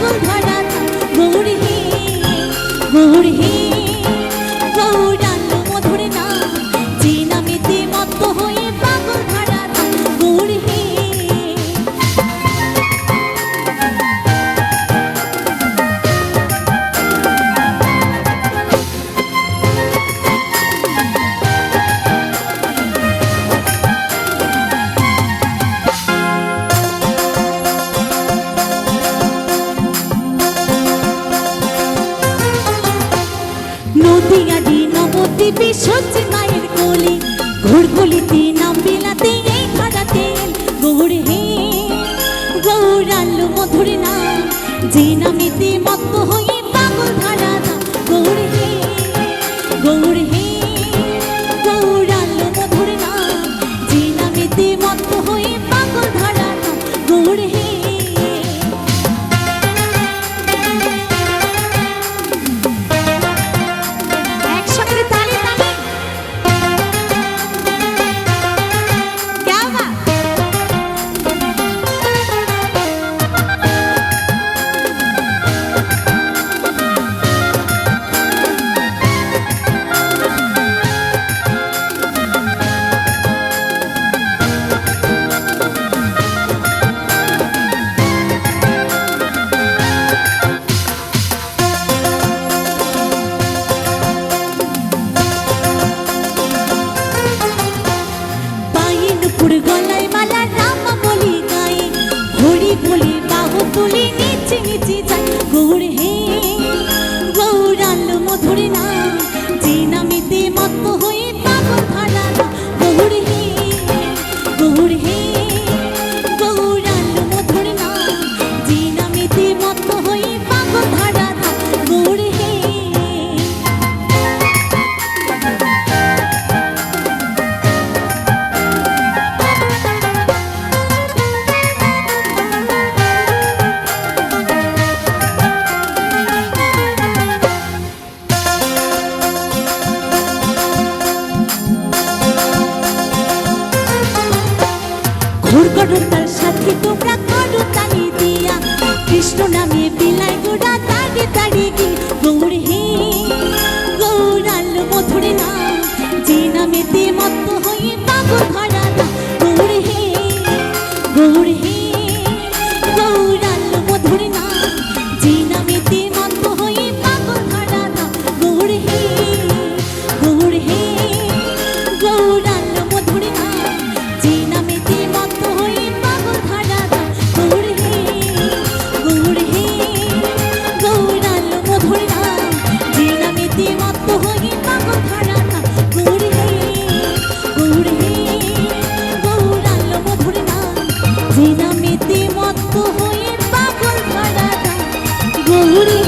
হয়ে পাগল ধরা গৌর সত্যি মায়ের কোলে ঘুরগুলিতে নাম বিলাতে নুপুর গলায় মালা রাম বলি গায়ে। হরি বলি বাহু তুলি, নিচে নিচে যায় গৌড় হে তার সাথে তোমরা করো তালি দিয়া। কৃষ্ণ নামে বিলাই গোড়া বিনামিতি মত হয়ে পাগল ভরা গৌরী